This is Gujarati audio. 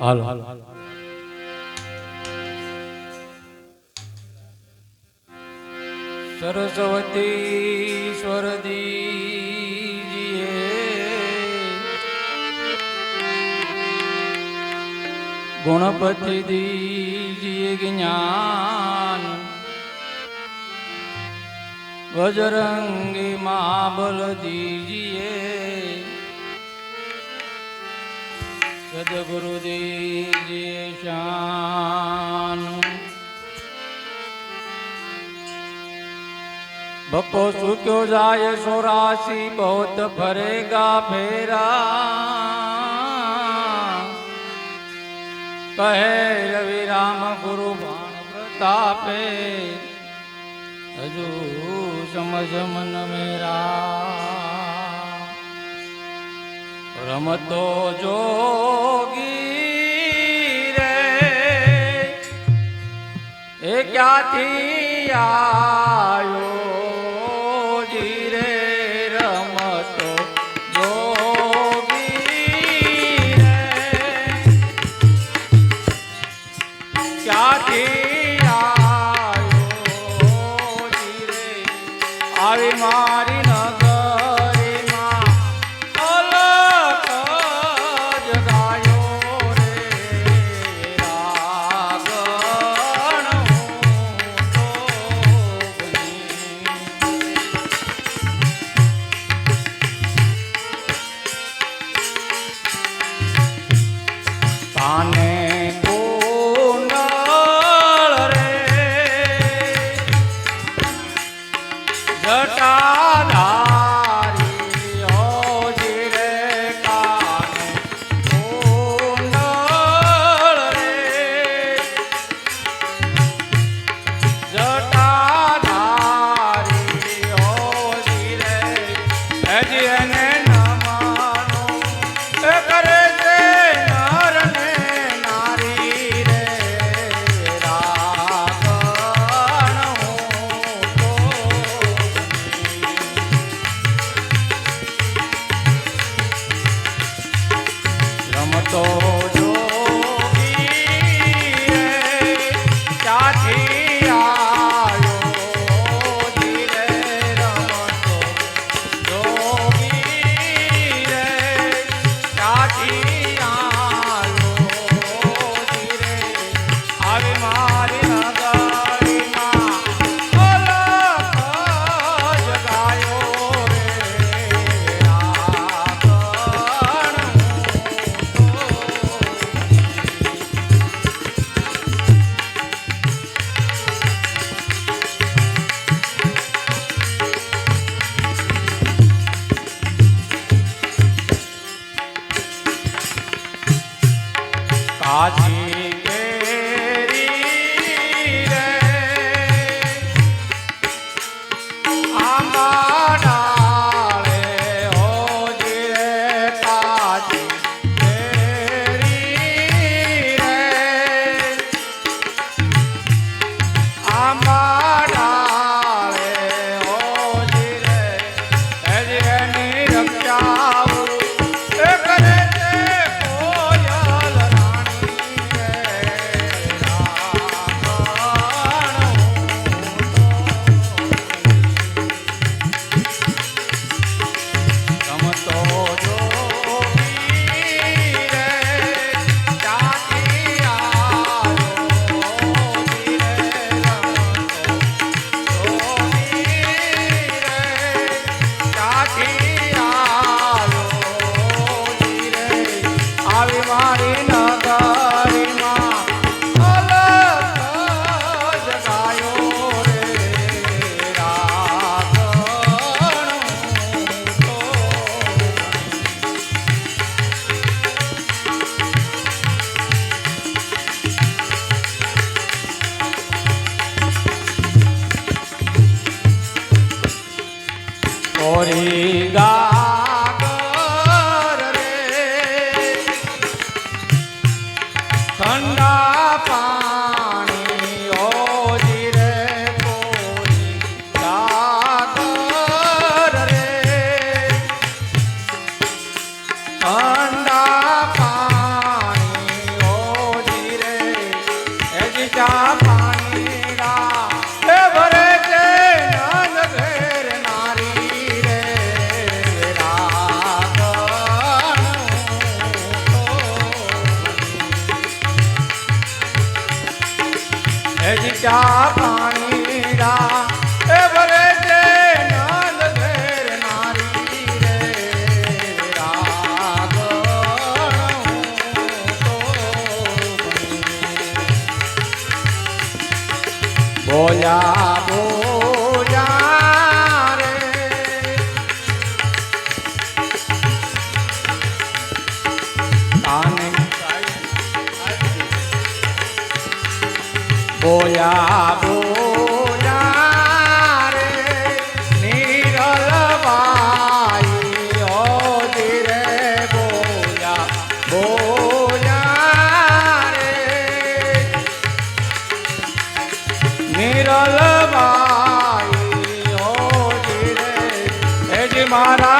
હાલો. સરસ્વતી સ્વરદી ગુણપતિ દીજીએ જ્ઞાન બજરંગી મહાબલ દીજીએ સદગુરુજી શાનું બપો સૂક્યો જાય સોરાશી, બૌદ્ધ ફરેગા ફેરા. કહે રવિ રામ, ગુરુ ભાણ પ્રતાપે. હજુ સમજ મન મેરા. રમતો જોગી રે. એ ક્યાંથી આવ્યો જી રે રમતો જોગી રે. ક્યાંથી આવ્યો જી રે? આવી મારી आज એ ભરે ઘેર નારી રે રાગણ તો બોલ્યા બોલ્યા બોલ્યા બોલ્યા રે નીરલબાઈ ઓજી રે બોલ્યા બોલ્યા રે. નીરલબાઈ ઓજી રે એજી મારા